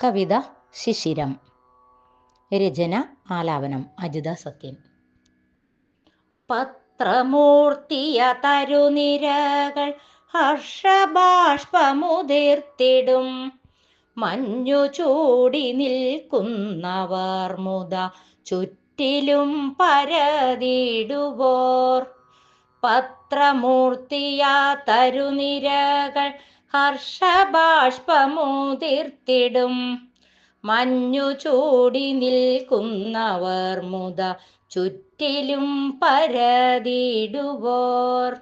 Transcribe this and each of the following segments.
കവിത ശിശിരം. രചന ആലാപനം അജിത സത്യൻ പത്രമൂർത്തിയ തരുനിരകൾ ഹർഷബാഷ്പമുതിർത്തിടും. മഞ്ഞു ചൂടി നിൽക്കുന്നവർ മുത ചുറ്റിലും പരതിടുവോർ പത്രമൂർത്തിയ തരുനിരകൾ ഹർഷബാഷ്പമുതിർത്തിടും. മഞ്ഞു ചൂടി നിൽക്കുന്നവർ മുത ചുറ്റിലും പരതിടുവോർ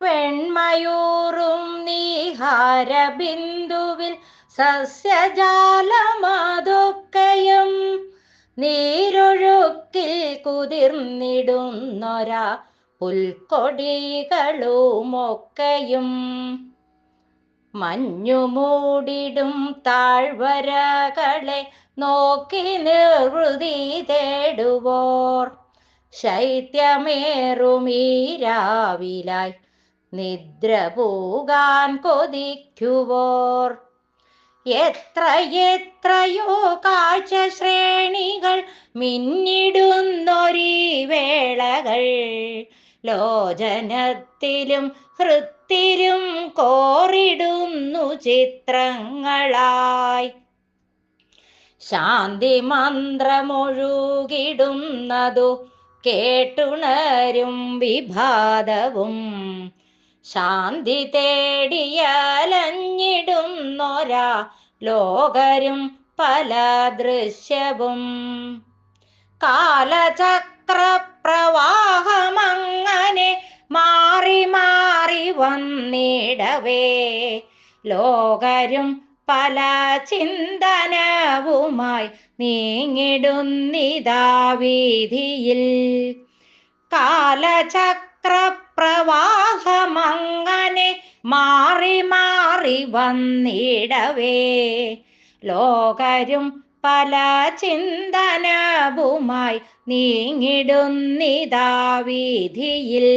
പെൺമയൂറും നീഹാര ബിന്ദുവിൽ സസ്യജാലമതൊക്കെയും നീരൊഴുക്കിൽ കുതിർന്നിടുന്നൊരാ പുൽക്കൊടികളുമൊക്കെയും മഞ്ഞുമൂടിടും താഴ്വരകളെ നോക്കി നിർവൃതി തേടുവോർ. ശൈത്യമേറുമീരാവിലായി നിദ്ര പോകാൻ കൊതിക്കുവോർ. എത്ര എത്രയോ കാഴ്ച ശ്രേണികൾ മിന്നിടുന്നൊരീ വേളകൾ ലോചനത്തിലും ഹൃത്തിലും കോറിടുന്നു ചിത്രങ്ങളായി. ശാന്തി മന്ത്രമൊഴുകിടുന്നതു കേട്ടുണരും വിഭാതവും. ശാന്തി തേടിയലഞ്ഞിടുന്നൊരാ ലോകരും പല ദൃശ്യവും. കാലചക്രപ്രവാഹമങ്ങനെ വന്നിടവേ. ലോകരും പല ചിന്തനവുമായി നീങ്ങിടുന്നിതാ വീതിയിൽ കാലചക്രപ്രവാഹമങ്ങനെ മാറി മാറി വന്നിടവേ. ലോകരും പല ചിന്തനവുമായി നീങ്ങിടുന്നിതാ വീതിയിൽ